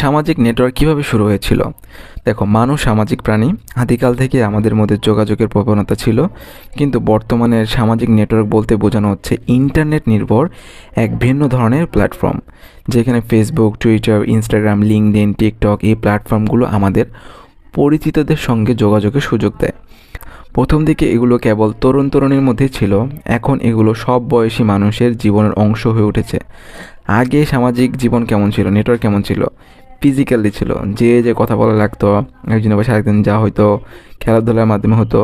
সামাজিক নেটওয়ার্ক কীভাবে শুরু হয়েছিল? দেখো, মানুষ সামাজিক প্রাণী। আদিকাল থেকে আমাদের মধ্যে যোগাযোগের প্রবণতা ছিল, কিন্তু বর্তমানে সামাজিক নেটওয়ার্ক বলতে বোঝানো হচ্ছে ইন্টারনেট নির্ভর এক ভিন্ন ধরনের প্ল্যাটফর্ম, যেখানে Facebook Twitter Instagram LinkedIn TikTok এই প্ল্যাটফর্মগুলো আমাদের পরিচিতদের সঙ্গে যোগাযোগের সুযোগ দেয়। প্রথম দিকে এগুলো কেবল তরুণ তরুণীর মধ্যে ছিল, এখন এগুলো সব বয়সী মানুষের জীবনের অংশ হয়ে উঠেছে। আগে সামাজিক জীবন কেমন ছিল, নেটওয়ার্ক কেমন ছিল? ফিজিক্যালি ছিল। যে যে কথা বলা লাগতো, একজনের পাশে আরেকদিন যা হয়তো খেলাধুলার মাধ্যমে হতো।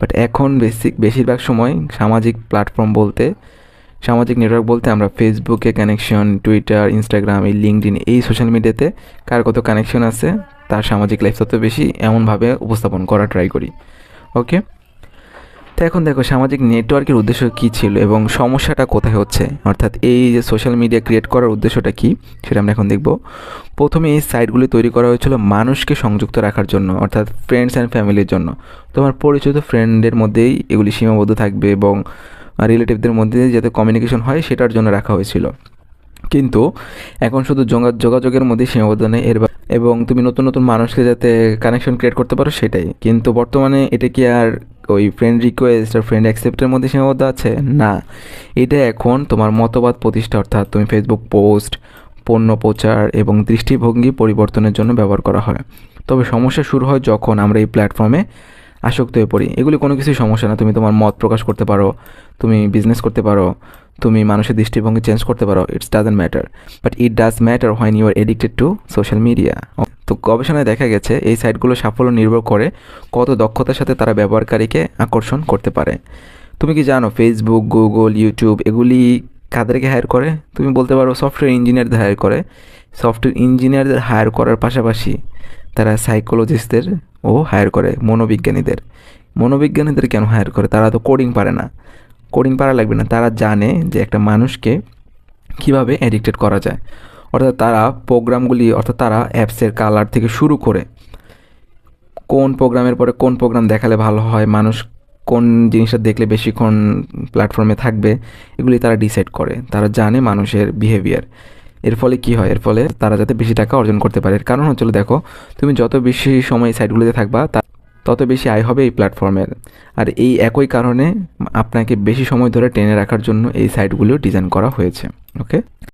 বাট এখন বেসিক বেশিরভাগ সময় সামাজিক প্ল্যাটফর্ম বলতে, সামাজিক নেটওয়ার্ক বলতে আমরা ফেসবুকে কানেকশন টুইটার ইনস্টাগ্রাম এই লিঙ্কডিন এই সোশ্যাল মিডিয়াতে কার কত কানেকশন আছে, তার সামাজিক লাইফ তত বেশি এমনভাবে উপস্থাপন করা ট্রাই করি। ওকে তো এখন দেখো, সামাজিক নেটওয়ার্কের উদ্দেশ্য কী ছিল এবং সমস্যাটা কোথায় হচ্ছে? অর্থাৎ এই যে সোশ্যাল মিডিয়া ক্রিয়েট করার উদ্দেশ্যটা কী, সেটা আমরা এখন দেখব। প্রথমে এই সাইটগুলি তৈরি করা হয়েছিল মানুষকে সংযুক্ত রাখার জন্য, অর্থাৎ ফ্রেন্ডস অ্যান্ড ফ্যামিলির জন্য। তোমার পরিচিত ফ্রেন্ডের মধ্যেই এগুলি সীমাবদ্ধ থাকবে এবং রিলেটিভদের মধ্যে যাতে কমিউনিকেশন হয়, সেটার জন্য রাখা হয়েছিল। কিন্তু এখন শুধু যোগা- যোগাযোগের মধ্যে সীমাবদ্ধ নেই, এর এবং তুমি নতুন নতুন মানুষকে যাতে কানেকশন ক্রিয়েট করতে পারো, সেটাই। কিন্তু বর্তমানে এটা কি আর ওই ফ্রেন্ড রিকোয়েস্ট আর ফ্রেন্ড অ্যাকসেপ্টের মধ্যে সীমাবদ্ধ আছে? না। এটা এখন তোমার মতবাদ প্রতিষ্ঠা, অর্থাৎ তুমি ফেসবুক পোস্ট পণ্য প্রচার এবং দৃষ্টিভঙ্গি পরিবর্তনের জন্য ব্যবহার করা হয়। তবে সমস্যা শুরু হয় যখন আমরা এই প্ল্যাটফর্মে আসক্ত হয়ে পড়ি। এগুলি কোনো কিছুই সমস্যা না। তুমি তোমার মত প্রকাশ করতে পারো, তুমি বিজনেস করতে পারো তুমি মানুষের দৃষ্টিভঙ্গি চেঞ্জ করতে পারো it's doesn't matter but it does matter when you are addicted to social media তো গবেষণায় দেখা গেছে, এই সাইটগুলো সাফল্য নির্ভর করে কত দক্ষতার সাথে তারা ব্যবহারকারীকে আকর্ষণ করতে পারে। তুমি কি জানো ফেসবুক গুগল ইউটিউব এগুলি কাদেরকে হায়ার করে? তুমি বলতে পারো সফটওয়্যার ইঞ্জিনিয়ারদের হায়ার করে। সফটওয়্যার ইঞ্জিনিয়ারদের হায়ার করার পাশাপাশি তারা সাইকোলজিস্টদের ও হায়ার করে, মনোবিজ্ঞানীদের। মনোবিজ্ঞানীদের কেন হায়ার করে? তারা তো কোডিং পারে না। কোডিং পারা লাগবে না। তারা জানে যে একটা মানুষকে কীভাবে অ্যাডিক্টেড করা যায়। অর্থাৎ তারা প্রোগ্রামগুলি অর্থাৎ তারা অ্যাপসের কালার থেকে শুরু করে কোন প্রোগ্রামের পরে কোন প্রোগ্রাম দেখালে ভালো হয়, মানুষ কোন জিনিসটা দেখলে বেশিক্ষণ প্ল্যাটফর্মে থাকবে, এগুলি তারা ডিসাইড করে। তারা জানে মানুষের বিহেভিয়ার এর ফলে কি হয়? এর ফলে তারা যাতে বেশি টাকা অর্জন করতে পারে। এর কারণ হচ্ছিল দেখো, তুমি যত বেশি সময় সাইটগুলিতে থাকবা তত বেশি আয় হবে এই প্ল্যাটফর্মের আর এই একই কারণে আপনাকে বেশি সময় ধরে টেনে রাখার জন্য এই সাইটগুলো ডিজাইন করা হয়েছে ওকে